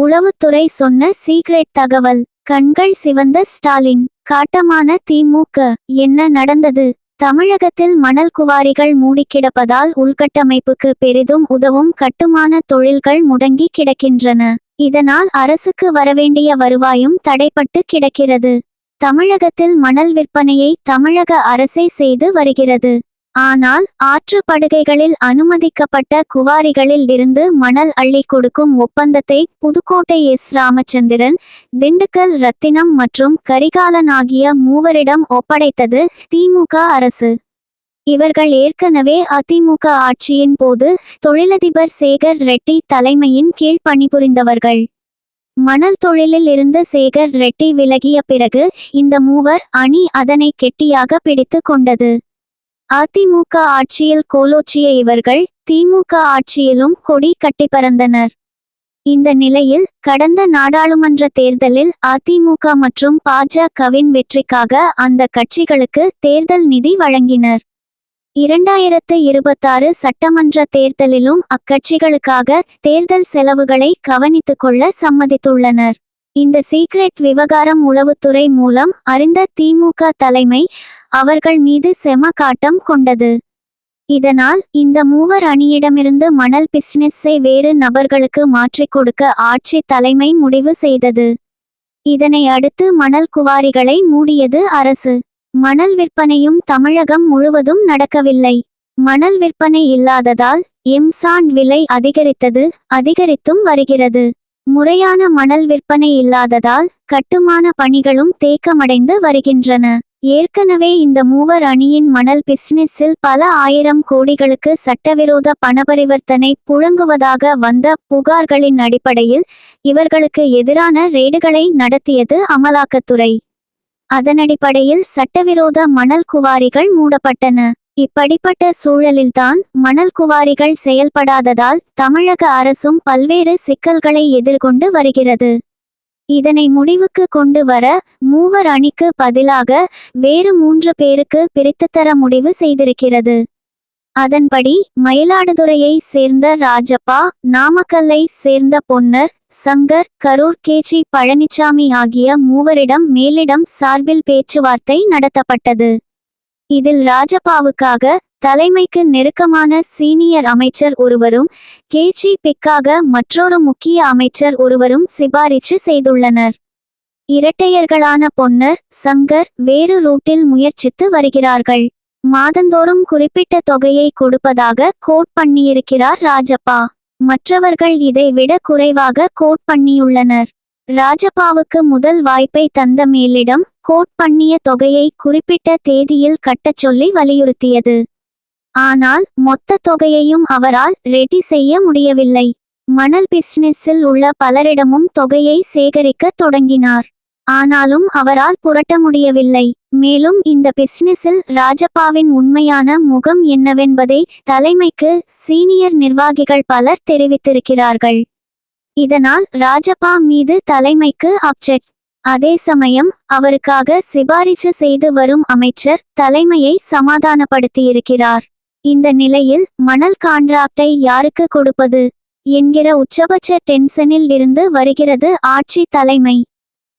உளவுத்துறை சொன்ன சீக்ரெட் தகவல். கண்கள் சிவந்த ஸ்டாலின். காட்டமான திமுக என்ன நடந்தது? தமிழகத்தில் மணல் குவாரிகள் மூடிக்கிடப்பதால் உள்கட்டமைப்புக்கு பெரிதும் உதவும் கட்டுமான தொழில்கள் முடங்கி கிடக்கின்றன. இதனால் அரசுக்கு வரவேண்டிய வருவாயும் தடைப்பட்டு கிடக்கிறது. தமிழகத்தில் மணல் விற்பனையை தமிழக அரசே செய்து வருகிறது. ஆனால் ஆற்றுப்படுகைகளில் அனுமதிக்கப்பட்ட குவாரிகளில் இருந்து மணல் அள்ளி கொடுக்கும் ஒப்பந்தத்தை புதுக்கோட்டை எஸ். ராமச்சந்திரன் திண்டுக்கல் ரத்தினம் மற்றும் கரிகாலன் ஆகிய மூவரிடம் ஒப்படைத்தது திமுக அரசு. இவர்கள் ஏற்கனவே அதிமுக ஆட்சியின் போது தொழிலதிபர் சேகர் ரெட்டி தலைமையின் கீழ் பணிபுரிந்தவர்கள். மணல் தொழிலில் இருந்து சேகர் ரெட்டி விலகிய பிறகு இந்த மூவர் அணி அதனை கெட்டியாக பிடித்து கொண்டது. அதிமுக ஆட்சியில் கோலோச்சிய இவர்கள் திமுக ஆட்சியிலும் கொடி கட்டி பறந்தனர். இந்த நிலையில் கடந்த நாடாளுமன்ற தேர்தலில் அதிமுக மற்றும் பாஜகவின் வெற்றிக்காக அந்த கட்சிகளுக்கு தேர்தல் நிதி வழங்கினர். இரண்டாயிரத்து இருபத்தாறு சட்டமன்ற தேர்தலிலும் அக்கட்சிகளுக்காக தேர்தல் செலவுகளை கவனித்துக் கொள்ள சம்மதித்துள்ளனர். இந்த சீக்ரெட் விவகாரம் உளவுத்துறை மூலம் அறிந்த திமுக தலைமை அவர்கள் மீது செம காட்டம் கொண்டது. இதனால் இந்த மூவர் அணியிடமிருந்து மணல் பிசினஸை வேறு நபர்களுக்கு மாற்றிக் கொடுக்க ஆட்சி தலைமை முடிவு செய்தது. இதனை அடுத்து மணல் குவாரிகளை மூடியது அரசு. மணல் விற்பனையும் தமிழகம் முழுவதும் நடக்கவில்லை. மணல் விற்பனை இல்லாததால் எம்சாண்ட் விலை அதிகரித்தது அதிகரித்தும் வருகிறது. முறையான மணல் விற்பனை இல்லாததால் கட்டுமான பணிகளும் தேக்கமடைந்து வருகின்றன. ஏற்கனவே இந்த மூவர் அணியின் மணல் பிசினஸில் பல ஆயிரம் கோடிகளுக்கு சட்டவிரோத பணபரிவர்த்தனை புழங்குவதாக வந்த புகார்களின் அடிப்படையில் இவர்களுக்கு எதிரான ரெய்டுகளை நடத்தியது அமலாக்கத்துறை. அதனடிப்படையில் சட்டவிரோத மணல் குவாரிகள் மூடப்பட்டன. இப்படிப்பட்ட சூழலில்தான் மணல் குவாரிகள் செயல்படாததால் தமிழக அரசும் பல்வேறு சிக்கல்களை எதிர்கொண்டு வருகிறது. இதனை முடிவுக்கு கொண்டு வர மூவர் அணிக்கு பதிலாக வேறு மூன்று பேருக்கு பிரித்துத்தர முடிவு செய்திருக்கிறது. அதன்படி மயிலாடுதுறையை சேர்ந்த ராஜப்பா நாமக்கல்லை சேர்ந்த பொன்னர் சங்கர் கரூர் கேச்சி பழனிசாமி ஆகிய மூவரிடம் மேலிடம் சார்பில் பேச்சுவார்த்தை நடத்தப்பட்டது. இதில் ராஜப்பாவுக்காக தலைமைக்கு நெருக்கமான சீனியர் அமைச்சர் ஒருவரும் கேச்சி பிக்காக மற்றொரு முக்கிய அமைச்சர் ஒருவரும் சிபாரிசு செய்துள்ளனர். இரட்டையர்களான பொன்னர் சங்கர் வேறு ரூட்டில் முயற்சித்து வருகிறார்கள். மாதந்தோறும் குறிப்பிட்ட தொகையை கொடுப்பதாக கோட் பண்ணியிருக்கிறார் ராஜப்பா. மற்றவர்கள் இதை விட குறைவாக கோட் பண்ணியுள்ளனர். ராஜபாவுக்கு முதல் வாய்ப்பை தந்த மேலிடம் கோட் பண்ணிய தொகையை குறிப்பிட்ட தேதியில் கட்டச் சொல்லி வலியுறுத்தியது. ஆனால் மொத்த தொகையையும் அவரால் ரெடி செய்ய முடியவில்லை. மணல் பிசினஸில் உள்ள பலரிடமும் தொகையை சேகரிக்க தொடங்கினார். ஆனாலும் அவரால் புரட்ட முடியவில்லை. மேலும் இந்த பிசினஸில் ராஜப்பாவின் உண்மையான முகம் என்னவென்பதை தலைமைக்கு சீனியர் நிர்வாகிகள் பலர் தெரிவித்திருக்கிறார்கள். இதனால் ராஜப்பா மீது தலைமைக்கு அப்செட் அதே சமயம் அவருக்காக சிபாரிசு செய்து வரும் அமைச்சர் தலைமையை சமாதானப்படுத்தியிருக்கிறார். இந்த நிலையில் மணல் கான்ட்ராக்டை யாருக்கு கொடுப்பது? என்கிற உச்சபட்ச டென்ஷனில் இருந்து வருகிறது ஆட்சி தலைமை.